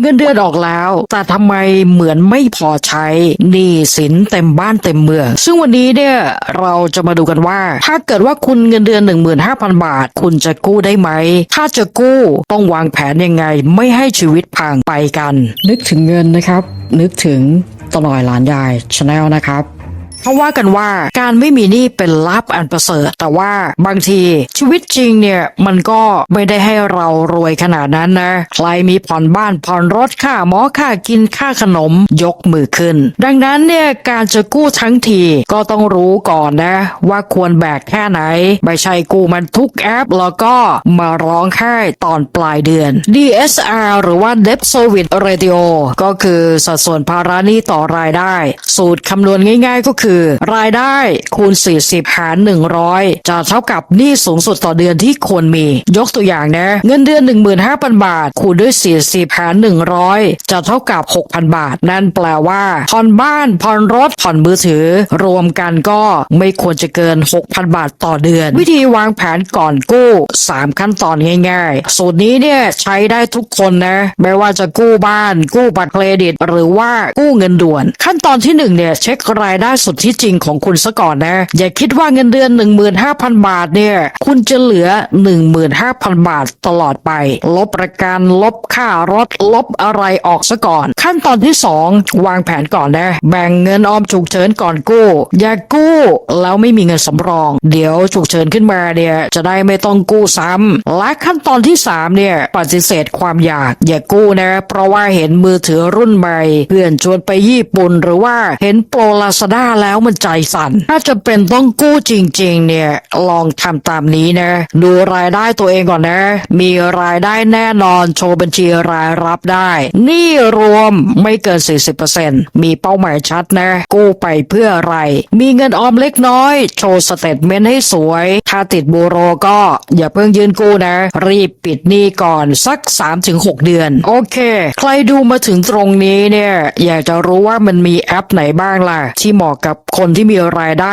เงินเดือนออกแล้ว แต่ทำไมเหมือนไม่พอใช้หนี้สินเต็มบ้านเต็มเมือง ซึ่งวันนี้เนี่ยเราจะมาดูกันว่า ถ้าเกิดว่าคุณเงินเดือน 15,000 บาท คุณจะกู้ได้ไหม ถ้าจะกู้ต้องวางแผนยังไง ไม่ให้ชีวิตพังไปกัน นึกถึงเงินนะครับ นึกถึงตลอยหลานยายชาแนลนะครับ เขาว่ากันว่าการไม่มีหนี้เป็นลาภอันประเสริฐ แต่ว่าบางทีชีวิตจริงเนี่ยมันก็ไม่ได้ให้เรารวยขนาดนั้นนะ ใครมีผ่อนบ้านผ่อนรถค่าหมอค่ากินค่าขนมยกมือขึ้น ดังนั้นเนี่ยการจะกู้ทั้งทีก็ต้องรู้ก่อนนะ ว่าควรแบกแค่ไหน ไม่ใช่กู้มันทุกแอป แล้วก็มาร้องไห้ตอนปลายเดือน DSR หรือว่า Debt Service Ratio ก็คือสัดส่วนภาระหนี้ต่อรายได้ สูตรคำนวณง่าย ๆ ก็คือรายได้คูณ 40 หาร 100 จะเท่ากับหนี้สูงสุดต่อเดือนที่ควรมี ยกตัวอย่างนะ เงินเดือน 15,000 บาท คูณด้วย 40 หาร 100 จะเท่ากับ 6,000 บาท นั่นแปลว่าผ่อนบ้านผ่อนรถผ่อนมือถือ รวมกันก็ไม่ควรจะเกิน 6,000 บาทต่อเดือน วิธีวางแผนก่อนกู้ 3 ขั้นตอนง่ายๆ สูตรนี้เนี่ยใช้ได้ทุกคนนะ ไม่ว่าจะกู้บ้าน กู้บัตรเครดิต หรือว่ากู้เงินด่วน ขั้นตอนที่หนึ่งเนี่ยเช็ครายได้สุดที่จริงของคุณซะก่อนนะ อย่าคิดว่าเงินเดือน 15,000 บาทเนี่ย คุณจะเหลือ 15,000 บาทตลอดไป ลบประกันลบค่ารถลบอะไรออกซะก่อน ขั้นตอนที่ 2 วางแผนก่อนนะ แบ่งเงินออมฉุกเฉินก่อนกู้ อย่ากู้แล้วไม่มีเงินสำรอง เดี๋ยวฉุกเฉินขึ้นมาเนี่ยจะได้ไม่ต้องกู้ซ้ำและขั้นตอนที่ 3 เนี่ยปฏิเสธความอยากอย่ากู้นะ เพราะว่าเห็นมือถือรุ่นใหม่เพื่อนชวนไปญี่ปุ่นหรือว่าเห็นโปรลาซาด้าแล้วแล้วมันใจสั่น ถ้าจะเป็นต้องกู้จริง ๆ เนี่ย ลองทำตามนี้นะ ดูรายได้ตัวเองก่อนนะ มีรายได้แน่นอนโชว์บัญชีรายรับได้นี่รวมไม่เกิน 40%มีเป้าหมายชัดนะ กู้ไปเพื่ออะไร มีเงินออมเล็กน้อย โชว์สเตทเมนต์ให้สวย ถ้าติดบูโรก็อย่าเพิ่งยืนกู้นะ รีบปิดหนี้ก่อนสัก 3-6 เดือน โอเค ใครดูมาถึงตรงนี้เนี่ย อยากจะรู้ว่ามันมีแอปไหนบ้างล่ะ ที่เหมาะกับคนที่มีรายได้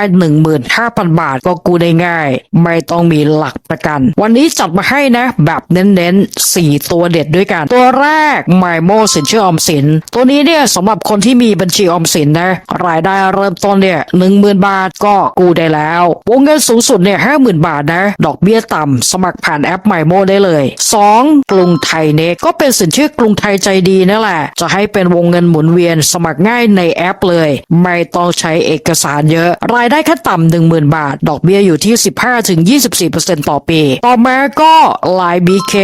15,000 บาทก็กู้ได้ง่าย ไม่ต้องมีหลักประกัน วันนี้จัดมาให้นะ แบบเน้นๆ 4 ตัวเด็ดด้วยกัน ตัวแรก m y m o สินเชื่อออมสิน ตัวนี้เนี่ยสำหรับคนที่มีบัญชีออมสินนะ รายได้เริ่มต้นเนี่ย10,000 บาทก็กู้ได้แล้ว วงเงินสูงสุดเนี่ย50,000 บาทนะ ดอกเบี้ยต่ำสมัครผ่านแอป m y m o ได้เลย 2. กรุงไทยเน็กก็เป็นสินเชื่อกรุงไทยใจดีนั่นแหละ จะให้เป็นวงเงินหมุนเวียนสมัครง่ายในแอปเลย ไม่ต้องใช้เเอกสารเยอะ รายได้ขั้นต่ำ10,000บาท ดอกเบี้ยอยู่ที่ 15-24%ต่อปี ต่อมาก็ Line BK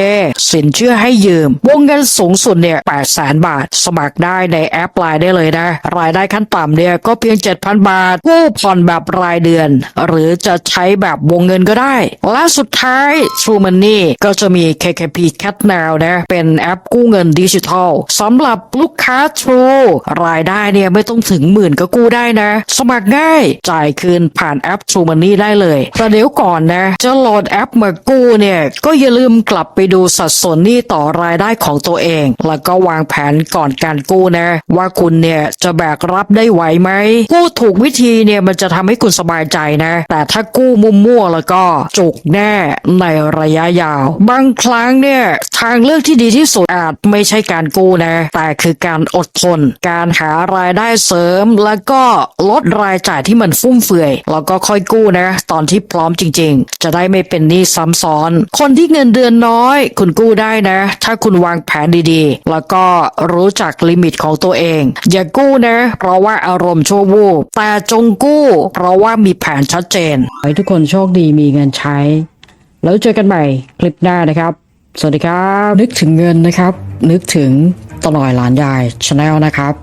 สินเชื่อให้ยืม วงเงินสูงสุดเนี่ย800,000บาท สมัครได้ในแอป Line ได้เลยนะ รายได้ขั้นต่ำเนี่ยก็เพียง 7,000 บาท กู้ผ่อนแบบรายเดือน หรือจะใช้แบบวงเงินก็ได้ และสุดท้าย True Money ก็จะมี KKP Cat Now นะ เป็นแอปกู้เงินดิจิทัลสำหรับลูกค้า True รายได้เนี่ยไม่ต้องถึงหมื่นก็กู้ได้นะสมัครง่าย จ่ายคืนผ่านแอป True Money ได้เลยแต่เดี๋ยวก่อนนะจะโหลดแอปมากู้เนี่ยก็อย่าลืมกลับไปดูสัดส่วนหนี้ต่อรายได้ของตัวเอง แล้วก็วางแผนก่อนการกู้นะ ว่าคุณเนี่ยจะแบกรับได้ไหวไหมกู้ถูกวิธีเนี่ยมันจะทำให้คุณสบายใจนะ แต่ถ้ากู้มุมมั่วๆแล้วก็จุกแน่ในระยะยาว บางครั้งเนี่ยทางเลือกที่ดีที่สุดอาจไม่ใช่การกู้นะ แต่คือการอดทน การหารายได้เสริมแล้วก็ลดรายจ่ายที่มันฟุ่มเฟือยแล้วก็ค่อยกู้นะตอนที่พร้อมจริง ๆ จะได้ไม่เป็นหนี้ซ้ำซ้อน คนที่เงินเดือนน้อย คุณกู้ได้นะ ถ้าคุณวางแผนดีๆ แล้วก็รู้จักลิมิตของตัวเอง อย่ากู้นะ เพราะว่าอารมณ์ชั่ววูบแต่จงกู้ เพราะว่ามีแผนชัดเจนให้ทุกคนโชคดีมีเงินใช้ แล้วเจอกันใหม่คลิปหน้านะครับ สวัสดีครับ นึกถึงเงินนะครับ นึกถึงตลอยหลานยายชาแนลนะครับ